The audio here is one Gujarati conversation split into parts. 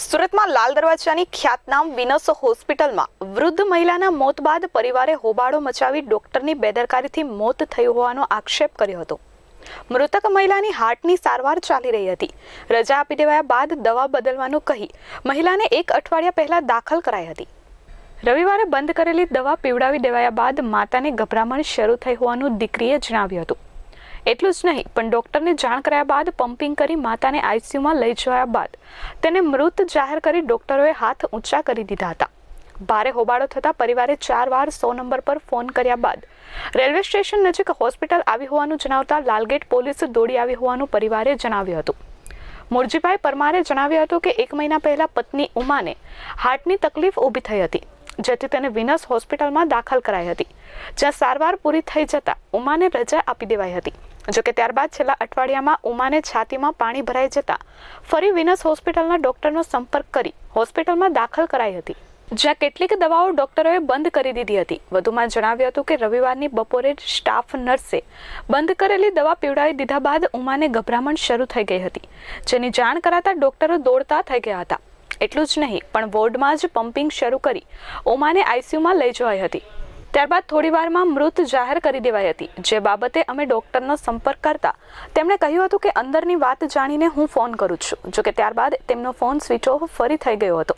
સુરતમાં લાલ દરવાજાની ખ્યાતનામ વિનસ હોસ્પિટલમાં વૃદ્ધ મહિલાના મોત બાદ પરિવારે હોબાળો મચાવી ડોક્ટરની બેદરકારીથી મોત થયું હોવાનો આક્ષેપ કર્યો હતો. મૃતક મહિલાની હાર્ટની સારવાર ચાલી રહી હતી. રજા આપી દેવાયા બાદ દવા બદલવાનું કહી મહિલાને એક અઠવાડિયા પહેલા દાખલ કરાઈ હતી. રવિવારે બંધ કરેલી દવા પીવડાવી દેવાયા બાદ માતાને ગભરામણ શરૂ થઈ હોવાનું દીકરીએ જણાવ્યું હતું. એટલું જ નહીં, પણ ડૉક્ટરને જાણ કર્યા બાદ પમ્પિંગ કરી માતાને આઈસીયુમાં લઈ જવાયા બાદ તેને મૃત જાહેર કરી ડૉક્ટરોએ હાથ ઊંચા કરી દીધા હતા. ભારે હોબાળો થતાં પરિવારે ચાર વાર સો નંબર પર ફોન કર્યા બાદ રેલવે સ્ટેશન નજીક હોસ્પિટલ આવી હોવાનું જણાવતા લાલગેટ પોલીસ દોડી આવી હોવાનું પરિવારે જણાવ્યું હતું. મુરજીભાઈ પરમારે જણાવ્યું હતું કે એક મહિના પહેલા પત્ની ઉમાને હાર્ટની તકલીફ ઊભી થઈ હતી, જેથી તેને વિનસ હોસ્પિટલમાં દાખલ કરાઈ હતી. જ્યાં સારવાર પૂરી થઈ જતા ઉમાને રજા આપી દેવાઈ હતી. જોકે ત્યારબાદ છેલ્લા અઠવાડિયામાં ઉમાને છાતીમાં પાણી ભરાઈ જતા ફરી વિનસ હોસ્પિટલના ડોક્ટરનો સંપર્ક કરી હોસ્પિટલમાં દાખલ કરાઈ હતી. જ્યાં કેટલીક દવાઓ ડોક્ટરોએ બંધ કરી દીધી હતી. વધુમાં જણાવ્યું હતું કે રવિવારની બપોરે સ્ટાફ નર્સે બંધ કરેલી દવા પીવડાવી દીધા બાદ ઉમાને ગભરામણ શરૂ થઈ ગઈ હતી, જેની જાણ કરાતા ડોક્ટરો દોડતા થઈ ગયા હતા. એટલું જ નહીં, પણ વોર્ડમાં જ પમ્પિંગ શરૂ કરી ઓમાને આઈસીયુમાં લઈ જવાઈ હતી. ત્યારબાદ થોડી વારમાં મૃત જાહેર કરી દેવાઈ હતી. જે બાબતે અમે ડોક્ટરનો સંપર્ક કરતા તેમણે કહ્યું હતું કે અંદરની વાત જાણીને હું ફોન કરું છું. જોકે ત્યારબાદ તેમનો ફોન સ્વિચ ઓફ ફરી થઈ ગયો હતો.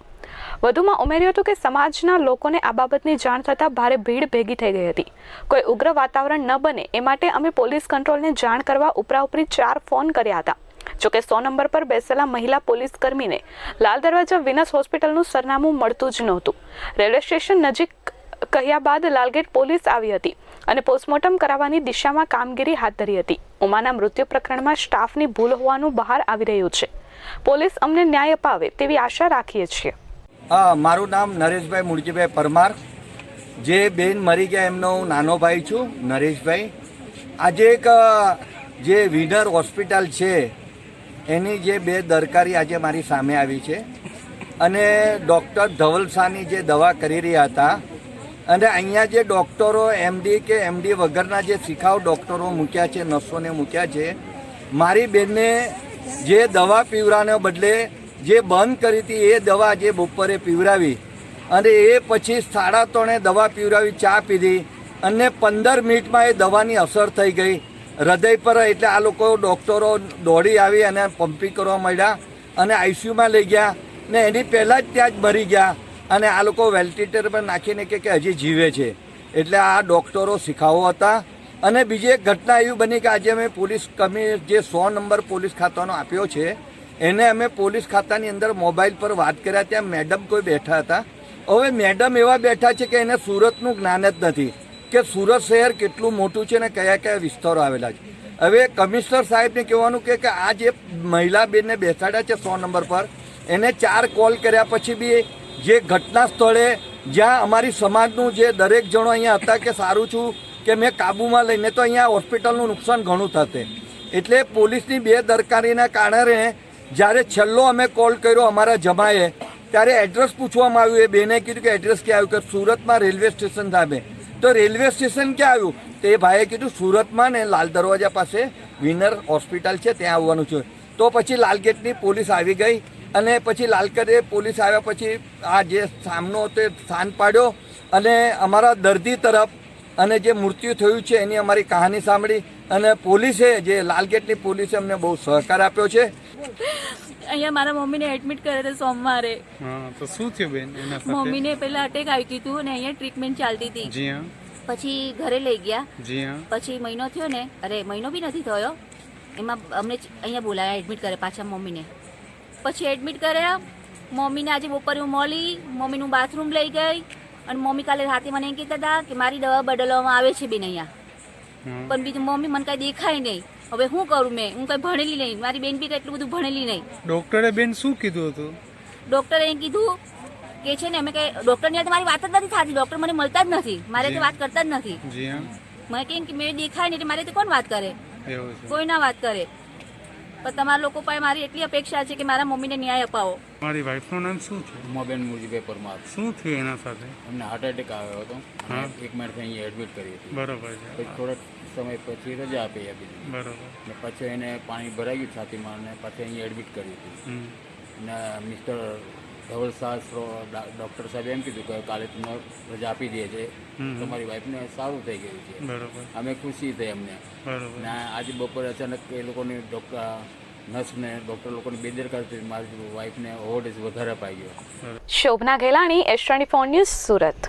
વધુમાં ઉમેર્યું હતું કે સમાજના લોકોને આ બાબતની જાણ થતાં ભારે ભીડ ભેગી થઈ ગઈ હતી. કોઈ ઉગ્ર વાતાવરણ ન બને એ માટે અમે પોલીસ કંટ્રોલને જાણ કરવા ઉપરાઉપરી ચાર ફોન કર્યા હતા. જોકે સો નંબર પર બેસેલા મહિલા પોલીસ કર્મીને લાલ દરવાજા વિનસ હોસ્પિટલનું સરનામું મળતું જ નહોતું. રેલવે સ્ટેશન નજીક કહ્યા બાદ લાલગેટ પોલીસ આવી હતી અને પોસ્ટમોર્ટમ કરાવવાની દિશામાં કામગીરી હાથ ધરી હતી. ઉમાના મૃત્યુ પ્રકરણમાં સ્ટાફની ભૂલ હોવાનું બહાર આવી રહ્યું છે. પોલીસ અમને ન્યાય અપાવે તેવી આશા રાખીએ છીએ. મારું નામ નરેશભાઈ મુળજીભાઈ પરમાર. જે બેન મરી ગયા એમનો હું નાનો ભાઈ છું, નરેશભાઈ. આજે એક જે વિનર હોસ્પિટલ છે, એની જે બે દરકારી આજે મારી સામે આવી છે. અને ડૉક્ટર ધવલ જે દવા કરી રહ્યા હતા અને અહીંયા જે ડૉક્ટરો એમડી કે એમડી વગરના જે શિખાઉ ડૉક્ટરો મૂક્યા છે, નર્સોને મૂક્યા છે, મારી બેનને જે દવા પીવરાને બદલે જે બંધ કરી હતી, એ દવા જે બપોરે પીવડાવી અને એ પછી સાડા ત્રણે દવા પીવડાવી ચા પીધી અને પંદર મિનિટમાં એ દવાની અસર થઈ ગઈ. હૃદય પર એટલે આ લોકો ડૉક્ટરો દોડી આવી અને પમ્પિંગ કરવા માંડ્યા અને આઈસીયુમાં લઈ ગયા ને એની પહેલાં જ ત્યાં જ મરી ગયા. અને આ લોકો વેન્ટિલેટર પર નાખીને કે હજી જીવે છે. એટલે આ ડૉક્ટરો શીખાવો હતા. અને બીજી એક ઘટના એવી બની કે આજે અમે પોલીસ કમી જે સો નંબર પોલીસ ખાતાનો આપ્યો છે, એને અમે પોલીસ ખાતાની અંદર મોબાઈલ પર વાત કર્યા ત્યાં મેડમ કોઈ બેઠા હતા. હવે મેડમ એવા બેઠા છે કે એને સુરતનું જ્ઞાન જ નથી કે સુરત શહેર કેટલું મોટું છે ને કયા કયા વિસ્તારો આવેલા છે. હવે કમિશનર સાહેબને કહેવાનું કે આ જે મહિલા બેનને બેસાડ્યા છે સો નંબર પર, એને ચાર કોલ કર્યા પછી બી જે ઘટના સ્થળે જ્યાં અમારી સમાજનું જે દરેક જણો અહીંયા હતા કે સારું છું કે મેં કાબૂમાં લઈને તો અહીંયા હોસ્પિટલનું નુકસાન ઘણું થશે. એટલે પોલીસની બે દરકારીના કારણે જ્યારે છેલ્લો અમે કોલ કર્યો અમારા જમાએ, ત્યારે એડ્રેસ પૂછવામાં આવ્યું, એ બેને કીધું કે એડ્રેસ ક્યાં આવ્યું? કે સુરતમાં રેલવે સ્ટેશન સામે. તો રેલવે સ્ટેશન ક્યાં આવ્યું? તો એ ભાઈએ કીધું, સુરતમાં ને લાલ દરવાજા પાસે વિનર હોસ્પિટલ છે, ત્યાં આવવાનું છે. તો પછી લાલગેટની પોલીસ આવી ગઈ અને પછી લાલકરે પોલીસ આવ્યા પછી આ જે સામનો હતો એ શાંત પાડ્યો અને અમારા દર્દી તરફ અને જે મૃત્યુ થયું છે એની અમારી કહાની સાંભળી અને પોલીસે જે લાલગેટની પોલીસે અમને બહુ સહકાર આપ્યો છે. અહીંયા મારા મમ્મીને એડમિટ કરે છે સોમવારે. હા તો શું થયું બેન મમ્મીને પહેલા અટેક આવી હતું અને અહીંયા ટ્રીટમેન્ટ ચાલતી હતી. જી હા. પછી ઘરે લઈ ગયા. જી હા. પછી મહિનો થયો ને અરે મહિનો બી નથી થયો. એમાં અમને અહીંયા બોલાયા એડમિટ કરે પાછા મમ્મીને. પછી એડમિટ કર્યા. મમ્મીને આજે બપોરે હું મળી. મમ્મીનું બાથરૂમ લઈ ગઈ. અને મમ્મી કાલે રાતે મને કહેતા હતા કે મારી દવા બદલવામાં આવે છે બેન અહીંયા. પણ બીજું મમ્મી મને કાંઈ દેખાય નહીં. હવે શું કરું મેં? હું કંઈ ભણેલી નહીં. મારી બેન બી કાંઈ એટલું બધું ભણેલી નહીં. ડોક્ટરે બેન શું કીધું હતું? ડોક્ટરે એમ કીધું કે છે ને અમે કઈ ડોક્ટરની હાથે મારી વાત જ નથી થતી. ડોક્ટર મને મળતા જ નથી. મારે તો વાત કરતા જ નથી. મને કેમ કે મેં દેખાય નહીં મારે તો કોણ વાત કરે? કોઈ ના વાત કરે. પણ તમારા લોકો પાસે મારી એટલી અપેક્ષા છે કે મારા મમ્મીને ન્યાય અપાવો. મારી વાઈફનું નામ શું છે? ઉમાબેન મુરજીભાઈ પરમાર શું થયું એના સાથે? એમને હાર્ટ એટેક આવ્યો હતો. એક મિનિટ અહીંયા એડમિટ કરી હતી. બરાબર છે. પછી થોડોક સમય પછી રજા આપી હતી બરાબર. ને પછી એને પાણી ભરાઈ ગયું છાતીમાં અને પછી અહીંયા એડમિટ કરી હતી. અને ને મિસ્ટર ધવલ ડૉક્ટર સાહેબ એમ કીધું કે કાલે તમને રજા આપી દે છે. તમારી વાઈફને સારું થઈ ગયું છે. અમે ખુશી થઈ અમને. ને આજે બપોરે અચાનક એ લોકોની ડૉક્ટર નર્સને ડૉક્ટર લોકોની બેદરકારી મારી વાઈફને ઓવરડોઝ વધારે અપાઈ ગયો. Shobhana Gelani S twenty four news Surat.